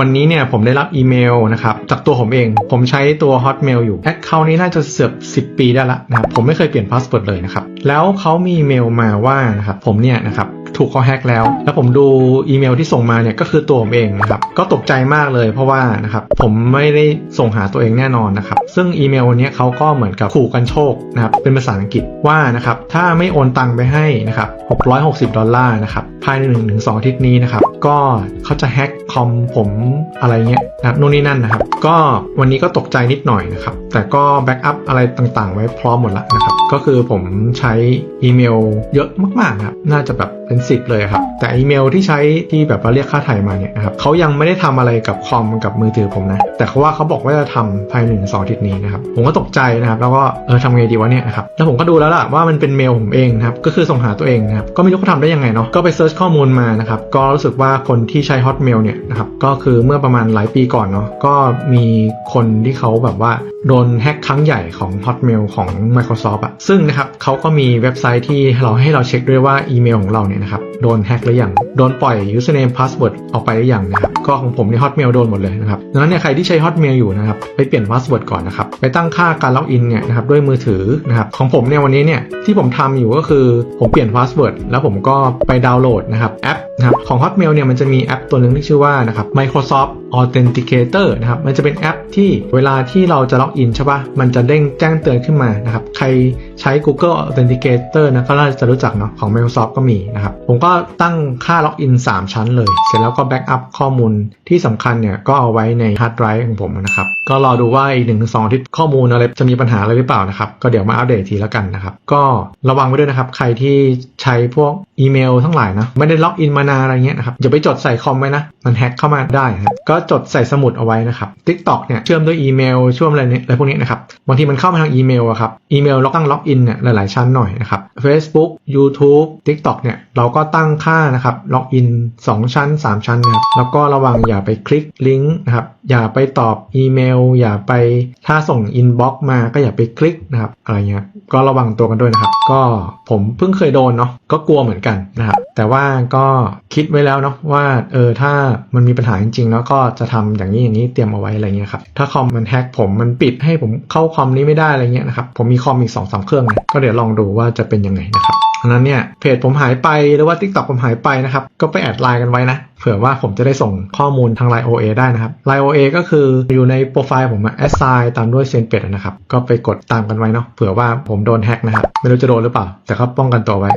วันนี้เนี่ยผมได้รับอีเมลนะครับจากตัวผมเอง ผมใช้ตัว Hotmail อยู่แอคเคาท์นี้น่าจะเสือบ 10 ปีได้ละนะครับผมไม่เคยเปลี่ยนพาสเวิร์ดเลยนะครับแล้วเขามีอีเมลมาว่านะครับผมเนี่ยนะครับถูกเขาแฮกแล้ว แล้วผมดูอีเมลที่ส่งมาเนี่ยก็คือตัวผมเองนะครับก็ตกใจมากเลยเพราะว่านะครับผมไม่ได้ส่งหาตัวเองแน่นอนนะครับซึ่งอีเมลเนี้เขาก็เหมือนกับขู่กันโชคนะครับเป็นภาษาอังกฤษว่านะครับถ้าไม่โอนตังไปให้นะครับ660 ดอลลาร์นะครับ ภายใน1-2ถึงสอาทิตย์นี้นะครับ ก็เขาจะแฮ็กคอมผมอะไรเงี้ยนะครับนู่นนี่นั่นนะครับ ก็วันนี้ก็ตกใจนิดหน่อยนะครับ แต่ก็แบ็กอัพอะไรต่างๆ ไว้พร้อมหมดแล้วนะครับ ก็คือผมใช้อีเมลเยอะมากๆนะครับ น่าจะแบบเป็นสิบเลยครับ แต่อีเมลที่ใช้ที่แบบว่าเรียกค่าไถ่มาเนี่ยนะครับเขายังไม่ได้ทำอะไรกับคอมกับมือถือผมนะ แต่เขาว่าเขาบอกว่าจะทำภายในหนึ่งสองอาทิตย์นี้นะครับ ผมก็ตกใจนะครับ แล้วก็เออทำไงดีวะเนี่ยนะครับ แล้วผมก็ดูแล้วล่ะว่ามันเป็นเมลผมเองนะครับ ก็คือส่งหาตัวเองนะครับ ก็ไม่รู้เขาทำได้ยังไงเนาะ ก็ไปเซิร์ชข้อมูลมานะครับ ก็รู้สึกว่าคนที่ใช้ Hotmail เนี่ยนะครับ ก็คือเมื่อประมาณหลายปีก่อนเนาะ ก็มีคนที่เขาแบบว่าโดนแฮ็กครั้งใหญ่ของ Hotmail ของ Microsoft อะซึ่งนะครับเขาก็มีเว็บไซต์ที่เราให้เราเช็คด้วยว่าอีเมลของเราเนี่ยนะครับโดนแฮ็กหรือยัง โดนปล่อย username password ออกไปหรือยังนะครับ ก็ของผมใน Hotmail โดนหมดเลยนะครับ ดังนั้นเนี่ยใครที่ใช้ Hotmail อยู่นะครับ ไปเปลี่ยน password ก่อนนะครับ ไปตั้งค่าการล็อกอินเนี่ยนะครับด้วยมือถือนะครับ ของผมเนี่ยวันนี้เนี่ยที่ผมทำอยู่ก็คือผมเปลี่ยน password แล้วผมก็ไปดาวน์โหลดนะครับแอปนะครับของ Hotmail เนี่ยมันจะมีแอปตัวหนึ่งที่ชื่อว่านะครับ Microsoft Authenticator นะครับมันจะเป็นแอปที่เวลาที่เราจะล็อกอินใช่ปะมันจะเด้งแจ้งเตือนขึ้นมานะครับใครใช้ Google Authenticator นะก็น่าจะรู้จักเนาะของ Microsoft ก็มีนะครับผมก็ตั้งค่าล็อกอิน3 ชั้นเลย เสร็จแล้วก็แบ็กอัพข้อมูลที่สำคัญเนี่ยก็เอาไว้ในฮาร์ดไดรฟ์ของผมนะครับก็รอดูว่าอีกหนึ่งถึงสองอาทิตย์ข้อมูลอะไรจะมีปัญหาอะไรหรือเปล่านะครับก็เดี๋ยวมาอัปเดตทีแล้วกันนะครับก็ระวังไว้ด้วยนะครับใครที่ใช้พวกอีเมลทั้งหลายนะไม่ได้ล็อกอินมานานอะไรเงี้ยนะครับอย่าไปจดใส่คอมไว้นะ มันแฮ็กเข้ามาได้นะครับก็จดใส่สมุดเอาไว้นะครับ TikTok เนี่ยเชื่อมด้วยอีเมลเชื่อมอะไรเนี่ยอะไรพวกนี้นะครับบางทีมันเข้ามาทางอีเมลอะครับอีเมลล็อกตั้งล็อกอินเนี่ยหลายๆชั้นหน่อยนะครับ Facebook YouTube TikTok เนี่ยเราก็ตั้งค่านะครับล็อกอิน 2 ชั้น 3 ชั้นนะครับแล้วก็ระวังอย่าไปคลิกลิงก์นะครับอย่าไปตอบอีเมล อย่าไปถ้าส่งอินบ็อกมาก็อย่าไปคลิกนะครับอะไรเงี้ยก็ระวังตัวกันด้วยนะครับ ก็ผมเพิ่งเคยโดนเนาะก็กลัวเหมือนกันนะครับแต่ว่าก็คิดไว้แล้วเนาะว่าเออถ้ามันมีปัญหาจริงๆแล้วก็จะทำอย่างนี้อย่างนี้เตรียมเอาไว้อะไรเงี้ยครับถ้าคอมมันแฮกผมมันปิดให้ผมเข้าคอมนี้ไม่ได้อะไรเงี้ยนะครับผมมีคอมอีก2องสามเครื่องนะก็เดี๋ยวลองดูว่าจะเป็นยังไงนะครับอันนั้นเนี่ยเพจผมหายไปหรือว่า TikTok ผมหายไปนะครับก็ไปแอดไลน์กันไว้นะเผื่อว่าผมจะได้ส่งข้อมูลทาง Line OA ได้นะครับ Line OA ก็คืออยู่ในโปรไฟล์ผมอะแอดไซน์ตามด้วยเซนเป็ดนะครับ ก็ไปกดตามกันไว้เนาะเผื่อว่าผมโดนแฮ็กนะครับ ไม่รู้จะโดนหรือเปล่า แต่ก็ป้องกันตัวไว้